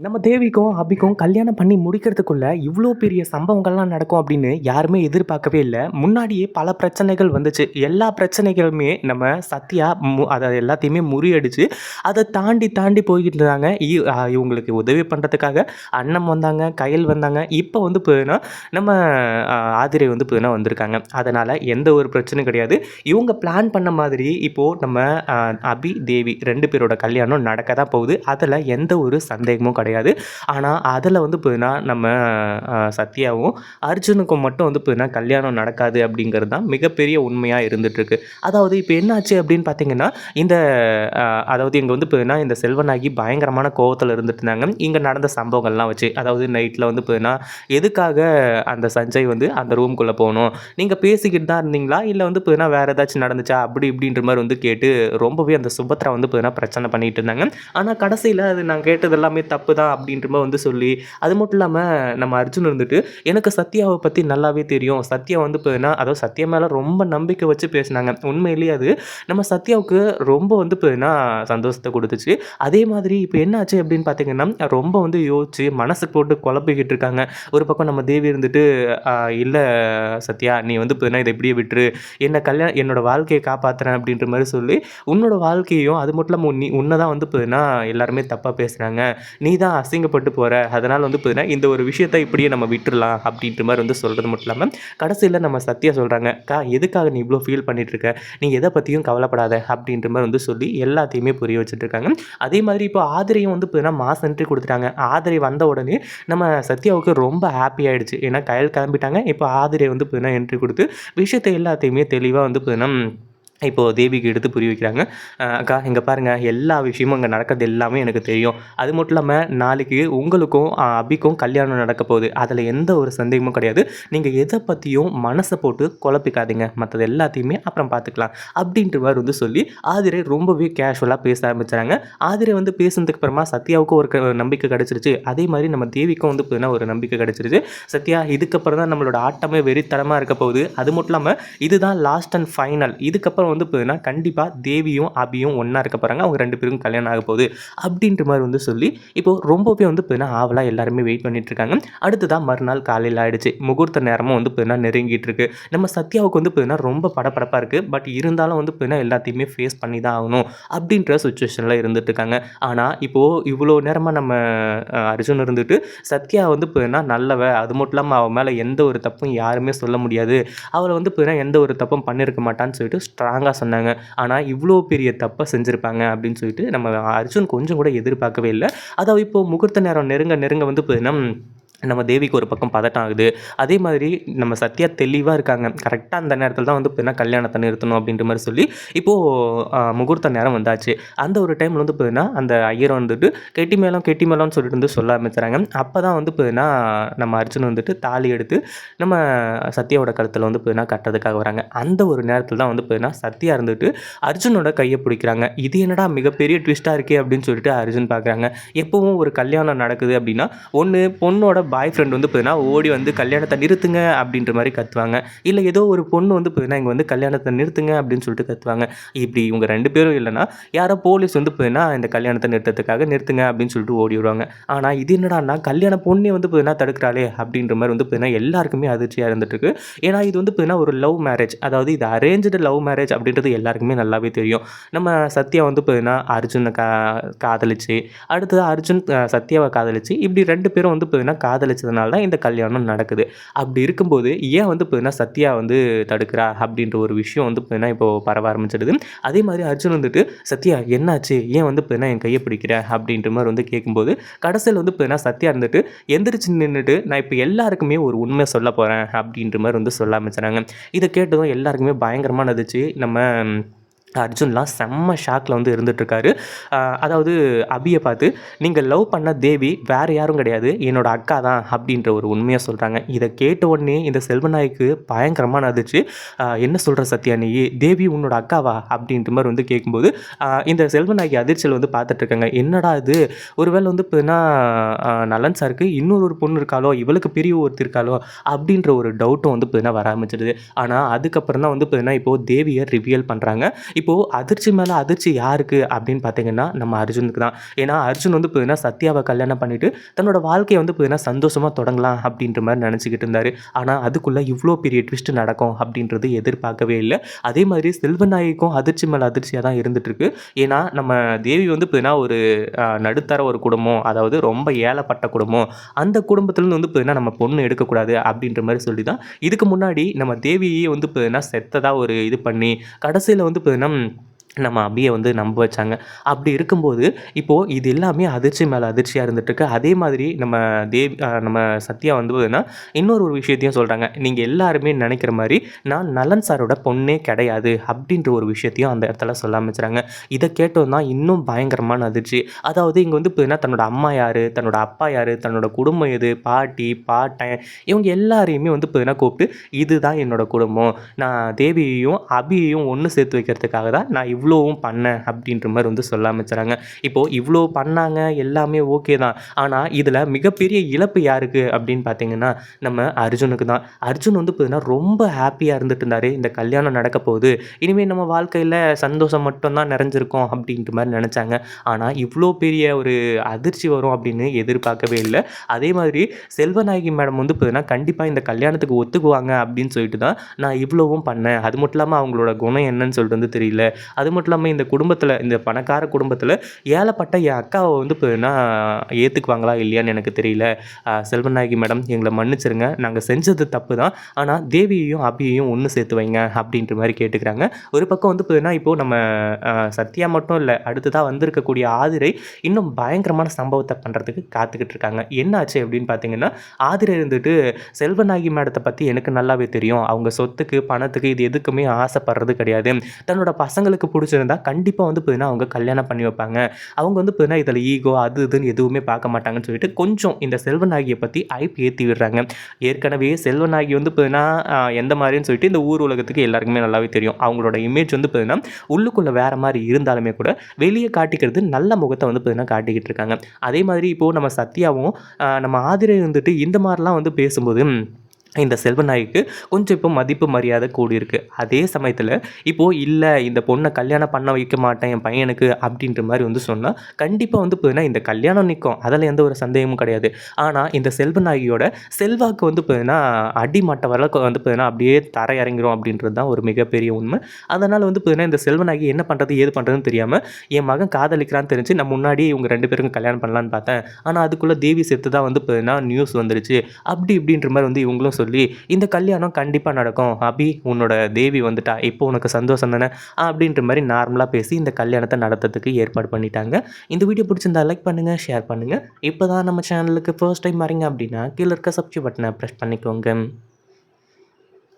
நம்ம தேவிக்கும் அபிக்கும் கல்யாணம் பண்ணி முடிக்கிறதுக்குள்ள இவ்வளோ பெரிய சம்பவங்கள்லாம் நடக்கும் அப்படின்னு யாருமே எதிர்பார்க்கவே இல்லை. முன்னாடியே பல பிரச்சனைகள் வந்துச்சு. எல்லா பிரச்சனைகளுமே நம்ம சத்யா மு அதை எல்லாத்தையுமே முறியடிச்சு அதை தாண்டி தாண்டி போய்கிட்டு இருந்தாங்க. இ- இவங்களுக்கு உதவி பண்ணுறதுக்காக அண்ணம் வந்தாங்க கையல் வந்தாங்க. இப்போ வந்து போயினா நம்ம ஆதிரை வந்து போயினா வந்திருக்காங்க. அதனால் எந்த ஒரு பிரச்சனையும் கிடையாது. இவங்க பிளான் பண்ண மாதிரி இப்போது நம்ம அபி தேவி ரெண்டு பேரோட கல்யாணம் நடக்க தான் போகுது. அதில் எந்த ஒரு சந்தேகமும் கிடையாது. கிடையாது. ஆனால் அதில் வந்து பார்த்தீங்கன்னா நம்ம சத்யாவும் அர்ஜுனுக்கும் மட்டும் வந்து பார்த்தீங்கன்னா கல்யாணம் நடக்காது அப்படிங்கிறது தான் மிகப்பெரிய உண்மையாக இருந்துகிட்ருக்கு அதாவது இப்போ என்னாச்சு அப்படின்னு பார்த்தீங்கன்னா இந்த அதாவது இங்கே வந்து பார்த்தீங்கன்னா இந்த செல்வனாகி பயங்கரமான கோவத்தில் இருந்துட்டு இருந்தாங்க இங்கே நடந்த சம்பவங்கள்லாம் வச்சு அதாவது நைட்டில் வந்து பார்த்தீங்கன்னா எதுக்காக அந்த சஞ்சய் வந்து அந்த ரூம்குள்ளே போகணும்? நீங்கள் பேசிக்கிட்டு தான் இருந்தீங்களா? இல்லை வந்து பார்த்தீங்கன்னா வேறு ஏதாச்சும் நடந்துச்சா? அப்படி இப்படின்ற மாதிரி வந்து கேட்டு ரொம்பவே அந்த சுபத்ரா வந்து பார்த்தீங்கன்னா பிரச்சனை பண்ணிகிட்டு இருந்தாங்க. ஆனால் கடைசியில் அது நான் கேட்டது எல்லாமே தப்பு தான் அப்படின்ற மாதிரி வந்து சொல்லி அது மட்டும் இல்லாமல் நம்ம அர்ஜுன் இருந்துட்டு எனக்கு சத்யாவை பற்றி நல்லாவே தெரியும். சத்யா வந்து பார்த்தீங்கன்னா அதாவது சத்யா மேலே ரொம்ப நம்பிக்கை வச்சு பேசினாங்க. உண்மையிலேயே அது நம்ம சத்யாவுக்கு ரொம்ப வந்து பார்த்தீங்கன்னா சந்தோஷத்தை கொடுத்துச்சு. அதே மாதிரி இப்போ என்னாச்சு அப்படின்னு பார்த்தீங்கன்னா ரொம்ப வந்து யோசிச்சு மனசு போட்டு குழப்பிக்கிட்டு இருக்காங்க. ஒரு பக்கம் நம்ம தேவி இருந்துட்டு இல்லை சத்யா நீ வந்து பார்த்தீங்கன்னா இதை இப்படியே விட்டுரு. என்னை கல்யாணம் என்னோட வாழ்க்கையை காப்பாற்றுறேன் அப்படின்ற மாதிரி சொல்லி உன்னோட வாழ்க்கையும் அது மட்டும் இல்லாமல் நீ உன்னை தான் வந்து பார்த்தீங்கன்னா எல்லாருமே தப்பாக பேசுகிறாங்க நீ தான் அசிங்கப்பட்டு போகிற அதனால் வந்து பார்த்தீங்கன்னா இந்த ஒரு விஷயத்தை இப்படியே நம்ம விட்டுடலாம் அப்படின்ற மாதிரி வந்து சொல்கிறது மட்டும் இல்லாமல் கடைசியில் நம்ம சத்யா சொல்கிறாங்க கா எதுக்காக நீ இவ்வளோ ஃபீல் பண்ணிகிட்ருக்க இருக்க நீ எதை பற்றியும் கவலைப்படாத அப்படின்ற மாதிரி வந்து சொல்லி எல்லாத்தையுமே புரிய வச்சுட்ருக்காங்க அதே மாதிரி இப்போ ஆதிரையும் வந்து பார்த்தீங்கன்னா மாஸ் என்ட்ரி கொடுத்துட்டாங்க. ஆதிரை வந்த உடனே நம்ம சத்யாவுக்கு ரொம்ப ஹாப்பி ஆகிடுச்சு ஏன்னா கயல் கிளம்பிட்டாங்க. இப்போ ஆதிரை வந்து பார்த்தீங்கன்னா என்ட்ரி கொடுத்து விஷயத்தை எல்லாத்தையுமே தெளிவாக வந்து பார்த்தீங்கன்னா இப்போது தேவிக்கு எடுத்து புரிய வைக்கிறாங்க. அக்கா இங்கே பாருங்கள் எல்லா விஷயமும் இங்கே நடக்கிறது எல்லாமே எனக்கு தெரியும். அது மட்டும் இல்லாமல் நாளைக்கு உங்களுக்கும் அபிக்கும் கல்யாணம் நடக்க போகுது. அதில் எந்த ஒரு சந்தேகமும் கிடையாது. நீங்கள் எதை பற்றியும் மனசை போட்டு குழப்பிக்காதீங்க. மற்றது எல்லாத்தையுமே அப்புறம் பார்த்துக்கலாம் அப்படின்ற மாதிரி வந்து சொல்லி ஆதிரை ரொம்பவே கேஷுவலாக பேச ஆரம்பிச்சாங்க. ஆதிரை வந்து பேசுனதுக்கு அப்புறமா சத்யாவுக்கும் ஒரு க- நம்பிக்கை கிடச்சிருச்சு. அதே மாதிரி நம்ம தேவிக்கும் வந்து பார்த்தீங்கன்னா ஒரு நம்பிக்கை கிடச்சிருச்சு. சத்யா இதுக்கப்புறம் தான் நம்மளோட ஆட்டமே வெறித்தனமாக இருக்க போகுது. அது மட்டும் இல்லாமல் இதுதான் லாஸ்ட் அண்ட் ஃபைனல் இதுக்கப்புறம் வந்து பார்த்தீங்கன்னா கண்டிப்பாக தேவியும் அபியும் ஒன்றா இருக்க போகிறாங்க அவங்க ரெண்டு பேருக்கும் கல்யாணம் ஆக போகுது அப்படின்ற மாதிரி வந்து சொல்லி இப்போது ரொம்பவே வந்து பார்த்தீங்கன்னா ஆவலாக எல்லாருமே வெயிட் பண்ணிட்டு இருக்காங்க. அடுத்ததான் மறுநாள் காலையில் ஆகிடுச்சு முகூர்த்த நேரமும் வந்து பார்த்தீங்கன்னா நெருங்கிட்டு இருக்கு. நம்ம சத்யாவுக்கு வந்து பார்த்தீங்கன்னா ரொம்ப படபடப்பாக இருக்குது பட் இருந்தாலும் வந்து பார்த்தீங்கன்னா எல்லாத்தையுமே ஃபேஸ் பண்ணி தான் ஆகணும் அப்படின்ற சுச்சுவேஷனில் இருந்துட்டு இருக்காங்க. ஆனால் இப்போது இவ்வளோ நேரமாக நம்ம அர்ஜுன் இருந்துட்டு சத்யா வந்து பார்த்தீங்கன்னா நல்லவ. அது மட்டும் இல்லாமல் அவன் மேலே எந்த ஒரு தப்பும் யாருமே சொல்ல முடியாது. அவளை வந்து பார்த்தீங்கன்னா எந்த ஒரு தப்பும் பண்ணியிருக்க மாட்டான்னு சொல்லிட்டு ஸ்ட்ராங் ஸ்ட்ராங்காக சொன்னாங்க. ஆனால் இவ்வளோ பெரிய தப்பை செஞ்சுருப்பாங்க அப்படின்னு சொல்லிட்டு நம்ம அர்ஜுன் கொஞ்சம் கூட எதிர்பார்க்கவே இல்லை. அதாவது இப்போது முகூர்த்த நேரம் நெருங்க நெருங்க வந்து பார்த்தீங்கன்னா நம்ம தேவிக்கு ஒரு பக்கம் பதட்டம் ஆகுது. அதே மாதிரி நம்ம சத்யா தெளிவாக இருக்காங்க. கரெக்டாக அந்த நேரத்தில் தான் வந்து பார்த்தீங்கன்னா கல்யாணத்தை நிறுத்தணும் அப்படின்ற மாதிரி சொல்லி இப்போது முகூர்த்த நேரம் வந்தாச்சு. அந்த ஒரு டைமில் வந்து பார்த்தீங்கன்னா அந்த ஐயர் வந்துட்டு கெட்டி மேளம் கெட்டி மேளம்னு சொல்லிட்டு வந்து சொல்ல ஆரம்பிச்சுறாங்க அப்போ தான் வந்து பார்த்தீங்கன்னா நம்ம அர்ஜுன் வந்துட்டு தாலி எடுத்து நம்ம சத்யாவோட கழுத்தில் வந்து பார்த்தீங்கன்னா கட்டுறதுக்காக வராங்க. அந்த ஒரு நேரத்தில் தான் வந்து பார்த்தீங்கன்னா சத்யா இருந்துட்டு அர்ஜுனோட கையை பிடிக்கிறாங்க. இது என்னடா மிகப்பெரிய ட்விஸ்ட்டாக இருக்கே அப்படின்னு சொல்லிட்டு அர்ஜுன் பார்க்குறாங்க எப்பவும் ஒரு கல்யாணம் நடக்குது அப்படின்னா ஒன்று பொண்ணோட பாய் ஃப்ரெண்ட் வந்து பார்த்தீங்கன்னா ஓடி வந்து கல்யாணத்தை நிறுத்துங்க அப்படின்ற மாதிரி கத்துவாங்க. இல்லை ஏதோ ஒரு பொண்ணு வந்து பார்த்தீங்கன்னா இங்கே வந்து கல்யாணத்தை நிறுத்துங்க அப்படின்னு சொல்லிட்டு கத்துவாங்க. இப்படி இவங்க ரெண்டு பேரும் இல்லைன்னா யாரோ போலீஸ் வந்து பார்த்தீங்கன்னா இந்த கல்யாணத்தை நிறுத்தத்துக்காக நிறுத்துங்க அப்படின்னு சொல்லிட்டு ஓடி விடுவாங்க ஆனால் இது என்னடான்னா கல்யாண பொண்ணே வந்து பார்த்தீங்கன்னா தடுக்கிறாளே அப்படின்ற மாதிரி வந்து பார்த்தீங்கன்னா எல்லாருக்குமே அதிர்ச்சியாக இருந்துட்டு இருக்கு. ஏன்னா இது வந்து பார்த்தீங்கன்னா ஒரு லவ் மேரேஜ் அதாவது இது அரேஞ்சு லவ் மேரேஜ் அப்படின்றது எல்லாருக்குமே நல்லாவே தெரியும். நம்ம சத்யா வந்து பார்த்தீங்கன்னா அர்ஜுனை கா காதலிச்சு அடுத்தது அர்ஜுன் சத்யாவை காதலிச்சு இப்படி ரெண்டு பேரும் வந்து பார்த்தீங்கன்னா காதலிச்சதுனால தான் இந்த கல்யாணம் நடக்குது. அப்படி இருக்கும்போது ஏன் வந்து பார்த்தீங்கன்னா சத்யா வந்து தடுக்கிறா அப்படின்ற ஒரு விஷயம் வந்து பார்த்தீங்கன்னா இப்போ பரவ ஆரம்பிச்சிடுது. அதே மாதிரி அர்ஜுன் வந்துட்டு சத்யா என்னாச்சு? ஏன் வந்து பார்த்தீங்கன்னா என் கையை பிடிக்கிற? அப்படின்ற மாதிரி வந்து கேட்கும்போது கடைசியில் வந்து பார்த்தீங்கன்னா சத்யா இருந்துட்டு எந்திரிச்சு நின்றுட்டு நான் இப்போ எல்லாருக்குமே ஒரு உண்மை சொல்ல போகிறேன் அப்படின்ற மாதிரி வந்து சொல்ல ஆரம்பிச்சாங்க. இதை கேட்டதும் எல்லாருக்குமே பயங்கரமாக நடந்துச்சு நம்ம அர்ஜுன்லாம் செம்ம ஷாக்கில் வந்து இருந்துகிட்ருக்காரு அதாவது அபியை பார்த்து நீங்கள் லவ் பண்ண தேவி வேறு யாரும் கிடையாது என்னோட அக்கா தான் அப்படின்ற ஒரு உண்மையாக சொல்கிறாங்க இதை கேட்ட உடனே இந்த செல்வநாய்க்கு பயங்கரமாக நடந்துச்சு என்ன சொல்கிற சத்யா நீ? தேவி உன்னோட அக்காவா? அப்படின்ற மாதிரி வந்து கேட்கும்போது இந்த செல்வநாயகி அதிர்ச்சியில் வந்து பார்த்துட்ருக்காங்க என்னடா இது? ஒருவேளை வந்து இப்போனா நலன் சாருக்கு இன்னொரு ஒரு பொண்ணு இருக்காளோ இவளுக்கு பெரிய ஒருத்தர் இருக்காளோ? அப்படின்ற ஒரு டவுட்டும் வந்து இப்போனா வர ஆரம்பிச்சிடுது. ஆனால் அதுக்கப்புறம் தான் வந்து பார்த்தீங்கன்னா இப்போது தேவியை ரிவியல் பண்ணுறாங்க இப்போது அதிர்ச்சி மேலே அதிர்ச்சி யாருக்கு அப்படின்னு பார்த்தீங்கன்னா நம்ம அர்ஜுனுக்கு தான். ஏன்னா அர்ஜுன் வந்து பார்த்தீங்கன்னா சத்யாவை கல்யாணம் பண்ணிவிட்டு தன்னோட வாழ்க்கையை வந்து பார்த்தீங்கன்னா சந்தோஷமாக தொடங்கலாம் அப்படின்ற மாதிரி நினச்சிக்கிட்டு இருந்தார். ஆனால் அதுக்குள்ளே இவ்வளோ பெரிய ட்விஸ்ட் நடக்கும் அப்படின்றது எதிர்பார்க்கவே இல்லை. அதே மாதிரி செல்வநாயகிக்கும் அதிர்ச்சி மேலே அதிர்ச்சியாக தான் இருந்துகிட்ருக்கு ஏன்னா நம்ம தேவி வந்து பார்த்தீங்கன்னா ஒரு நடுத்தர ஒரு குடும்பம் அதாவது ரொம்ப ஏழப்பட்ட குடும்பம். அந்த குடும்பத்துலேருந்து வந்து பார்த்தீங்கன்னா நம்ம பொண்ணு எடுக்கக்கூடாது அப்படின்ற மாதிரி சொல்லி தான் இதுக்கு முன்னாடி நம்ம தேவியே வந்து பார்த்தீங்கன்னா செத்ததாக ஒரு இது பண்ணி கடைசியில் வந்து பார்த்தீங்கன்னா them, um, நம்ம அபியை வந்து நம்ப வச்சாங்க. அப்படி இருக்கும்போது இப்போது இது எல்லாமே அதிர்ச்சி மேலே அதிர்ச்சியாக இருந்துகிட்ருக்கு அதே மாதிரி நம்ம தேவ் நம்ம சத்யா வந்து பார்த்தீங்கன்னா இன்னொரு ஒரு விஷயத்தையும் சொல்கிறாங்க நீங்கள் எல்லாருமே நினைக்கிற மாதிரி நான் நலன் சாரோட பொண்ணே கிடையாது அப்படின்ற ஒரு விஷயத்தையும் அந்த இடத்துல சொல்ல ஆரம்பிச்சுறாங்க. இதை கேட்டோம் தான் இன்னும் பயங்கரமான அதிர்ச்சி. அதாவது இங்கே வந்து பார்த்தீங்கன்னா தன்னோட அம்மா யார் தன்னோட அப்பா யார் தன்னோட குடும்பம் எது பாட்டி பாட்டன் இவங்க எல்லாரையுமே வந்து பார்த்தீங்கன்னா கூப்பிட்டு இதுதான் என்னோட குடும்பம். நான் தேவியையும் அபியையும் ஒன்று சேர்த்து வைக்கிறதுக்காக தான் நான் இவ்வளோவும் பண்ணேன் அப்படின்ற மாதிரி வந்து சொல்ல ஆரம்பிச்சுறாங்க இப்போது இவ்வளோ பண்ணாங்க எல்லாமே ஓகே தான். ஆனால் இதில் மிகப்பெரிய இழப்பு யாருக்கு அப்படின்னு பார்த்தீங்கன்னா நம்ம அர்ஜுனுக்கு தான். அர்ஜுன் வந்து பார்த்தீங்கன்னா ரொம்ப ஹாப்பியாக இருந்துட்டு இருந்தார். இந்த கல்யாணம் நடக்க போகுது. இனிமேல் நம்ம வாழ்க்கையில் சந்தோஷம் மட்டும்தான் நிறைஞ்சிருக்கோம் அப்படின்ற மாதிரி நினச்சாங்க. ஆனால் இவ்வளோ பெரிய ஒரு அதிர்ச்சி வரும் அப்படின்னு எதிர்பார்க்கவே இல்லை. அதே மாதிரி செல்வநாயகி மேடம் வந்து பார்த்தீங்கன்னா கண்டிப்பாக இந்த கல்யாணத்துக்கு ஒத்துக்குவாங்க அப்படின்னு சொல்லிட்டு தான் நான் இவ்வளோவும் பண்ணேன். அது மட்டும் இல்லாமல் அவங்களோட குணம் என்னன்னு சொல்லிட்டு வந்து தெரியல. அது அது மட்டும் இல்லாமல் இந்த குடும்பத்தில் இந்த பணக்கார குடும்பத்தில் ஏழைப்பட்ட என் அக்காவை வந்து இப்போ என்ன ஏற்றுக்குவாங்களா இல்லையான்னு எனக்கு தெரியல. செல்வநாயகி மேடம் எங்களை மன்னிச்சிருங்க. நாங்கள் செஞ்சது தப்பு தான் ஆனால் தேவியையும் அபியையும் ஒன்று சேர்த்து வைங்க அப்படின்ற மாதிரி கேட்டுக்கிறாங்க. ஒரு பக்கம் வந்து பார்த்தீங்கன்னா இப்போது நம்ம சத்யா மட்டும் இல்லை அடுத்ததாக வந்திருக்கக்கூடிய ஆதிரை இன்னும் பயங்கரமான சம்பவத்தை பண்ணுறதுக்கு காத்துக்கிட்டு இருக்காங்க. என்னாச்சு அப்படின்னு பார்த்தீங்கன்னா ஆதிரை இருந்துட்டு செல்வநாயகி மேடத்தை பற்றி எனக்கு நல்லாவே தெரியும். அவங்க சொத்துக்கு பணத்துக்கு இது எதுக்குமே ஆசைப்படுறது கிடையாது. தன்னோட பசங்களுக்கு பிடிச்சிருந்தா கண்டிப்பாக வந்து பார்த்தீங்கன்னா அவங்க கல்யாணம் பண்ணி வைப்பாங்க. அவங்க வந்து பார்த்தீங்கன்னா இதில் ஈகோ அது இதுன்னு எதுவுமே பார்க்க மாட்டாங்கன்னு சொல்லிட்டு கொஞ்சம் இந்த செல்வநாயகியை பற்றி ஐப் ஏற்றி விடுறாங்க. ஏற்கனவே செல்வநாயகி வந்து பார்த்தீங்கன்னா எந்த மாதிரின்னு சொல்லிட்டு இந்த ஊர் உலகத்துக்கு எல்லாருக்குமே நல்லாவே தெரியும். அவங்களோட இமேஜ் வந்து பார்த்தீங்கன்னா உள்ளுக்குள்ளே வேறு மாதிரி இருந்தாலுமே கூட வெளியே காட்டிக்கிறது நல்ல முகத்தை வந்து பார்த்தீங்கன்னா காட்டிக்கிட்டு இருக்காங்க. அதே மாதிரி இப்போது நம்ம சத்யாவும் நம்ம ஆதிரை வந்துட்டு இந்த மாதிரிலாம் வந்து பேசும்போது இந்த செல்வநாயகிக்கு கொஞ்சம் இப்போ மதிப்பு மரியாதை கூடியிருக்கு. அதே சமயத்தில் இப்போது இல்லை இந்த பொண்ணை கல்யாணம் பண்ண வைக்க மாட்டேன் என் பையனுக்கு அப்படின்ற மாதிரி வந்து சொன்னால் கண்டிப்பாக வந்து பார்த்தீங்கன்னா இந்த கல்யாணம் நிற்கும் அதில் எந்த ஒரு சந்தேகமும் கிடையாது. ஆனால் இந்த செல்வநாயகியோட செல்வாக்கு வந்து பார்த்தீங்கன்னா அடிமட்ட வரலுக்கு வந்து பார்த்தீங்கன்னா அப்படியே தர இறங்கிரும் அப்படின்றது தான் ஒரு மிகப்பெரிய உண்மை. அதனால் வந்து பார்த்தீங்கன்னா இந்த செல்வநாயகி என்ன பண்ணுறது ஏது பண்ணுறதுன்னு தெரியாமல் என் மகன் காதலிக்கிறான்னு தெரிஞ்சு நான் முன்னாடி இவங்க ரெண்டு பேருக்கும் கல்யாணம் பண்ணலான்னு பார்த்தேன். ஆனால் அதுக்குள்ளே தேவி செத்து தான் வந்து பார்த்தீங்கன்னா நியூஸ் வந்துருச்சு. அப்படி இப்படின்ற மாதிரி வந்து இவங்களும் சொல்லி இந்த கல்யாணம் கண்டிப்பாக நடக்கும். அபி உன்னோட தேவி வந்துட்டா. இப்போ உனக்கு சந்தோஷம் தானே? அப்படின்ற மாதிரி நார்மலாக பேசி இந்த கல்யாணத்தை நடத்துறதுக்கு ஏற்பாடு பண்ணிட்டாங்க. இந்த வீடியோ பிடிச்சிருந்தா லைக் பண்ணுங்கள் ஷேர் பண்ணுங்கள் இப்போ தான் நம்ம சேனலுக்கு ஃபர்ஸ்ட் டைம் வரீங்க அப்படின்னா கீழே இருக்க சப்ஸ்கிரைப் பட்டனை ப்ரெஸ் பண்ணிக்கோங்க.